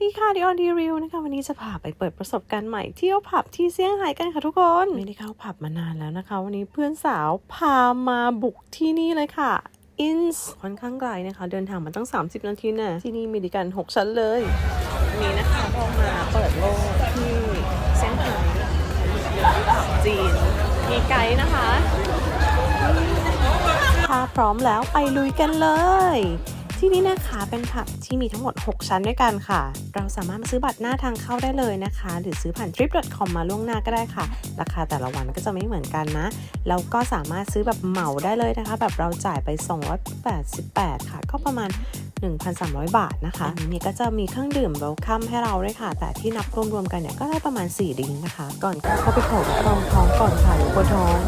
ดีค่ะดิออนดีริวนะคะวันนี้จะพาไปเปิดประสบการณ์ใหม่เที่ยวผับที่เซี่ยงไฮ้กันค่ะทุกคนไม่ได้เข้าผับมานานแล้วนะคะ วันนี้เพื่อนสาวพามาบุกที่นี่เลยค่ะอินส์ค่อนข้างไกลนะคะ เดินทางมาตั้ง 30 นาทีน่ะที่นี่มีดิกัน 6 ชั้นเลยวันนี้นะคะพอมาเปิดโลกที่เซี่ยงไฮ้ผับจีนมีไกด์นะคะถ้าพร้อมแล้วไปลุยกันเลย ที่นี่นะคะเป็นผับที่มีทั้งหมด 6 ชั้นด้วยกันค่ะ เราสามารถมาซื้อบัตรหน้าทางเข้าได้เลยนะคะ หรือซื้อผ่าน trip.com มาล่วงหน้าก็ได้ค่ะ ราคาแต่ละวันก็จะไม่เหมือนกันนะ แล้วก็สามารถซื้อแบบเหมาได้เลยนะคะ แบบเราจ่ายไป 288 ค่ะ ก็ประมาณ 1,300 บาทนะคะอันนี้ก็จะมีเครื่องดื่มเวลคัมให้เราด้วยค่ะ แต่ที่นับรวมๆกันเนี่ยก็ได้ประมาณ 4 ดิ้งนะคะ ก่อนเข้าไปขอรองท้องก่อนค่ะอยู่บนท้อง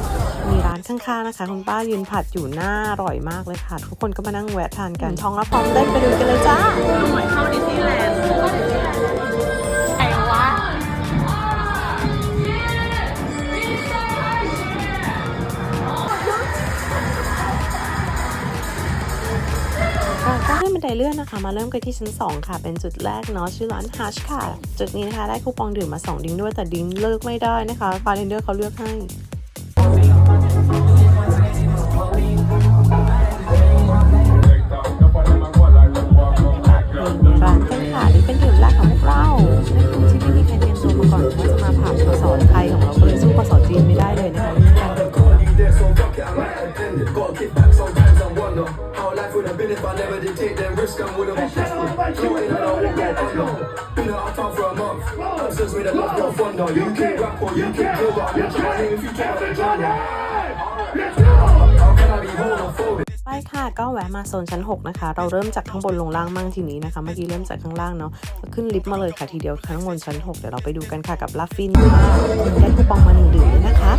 มีร้านข้างๆนะคะคุณป้ายืนผัดอยู่หน้าอร่อยมากเลยค่ะ ทุกคนก็มานั่งแวะทานกันท้องแล้วพร้อมเล่นไปดูกันเลยจ้าเหมือนเข้าดิสนีย์แลนด์ไอ้วะก็ให้บันไดเลื่อนนะคะ มาเริ่มกันที่ชั้น 2 ค่ะ เป็นจุดแรกเนาะชื่อร้าน Hush ค่ะ จุดนี้นะคะ ได้คูปองดื่มมา 2 ดิ้งด้วยแต่ดิ้งเลิกไม่ได้นะคะฟาเรนเดอร์เขาเลือกให้ how life would have been if I never did take them risks and would have tested. Floating and I won't go under. Been out of town for a month. Since made a love go thunder. You can rap or you can kill, but I'm not trying if you can't have a genre. How can I be homophobic? ไปค่ะก็แวะมาโซนชั้น 6 นะคะ เราเริ่มจากข้างบนลงล่างมั่งทีนี้นะคะเมื่อกี้เริ่มจากข้างล่างเนาะก็ขึ้นลิฟต์มาเลยค่ะทีเดียวข้างบนชั้น 6 เดี๋ยวเราไปดูกันค่ะกับลาฟินได้คูปองมาหนึ่งดื่มเลยนะคะ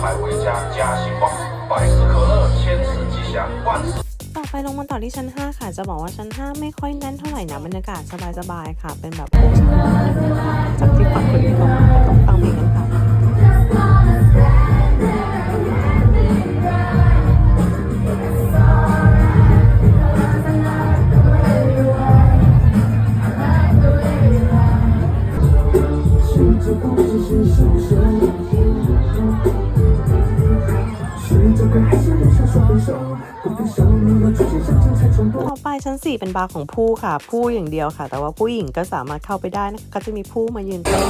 海为家，家兴旺，百事可乐，千事吉祥，万事。 ต่อไปลงมาต่อที่ชั้น 5 ค่ะ จะบอกว่าชั้น 5 ไม่ค่อยแน่นเท่าไหร่นะบรรยากาศสบายๆค่ะ เป็นแบบจากที่ฟังคนอื่นเขามาก็ต้อง ต่อไปชั้น 4 เป็นบาร์ของผู้ค่ะ ผู้อย่างเดียวค่ะ แต่ว่าผู้หญิงก็สามารถเข้าไปได้นะคะก็จะมีผู้มายืนเต้น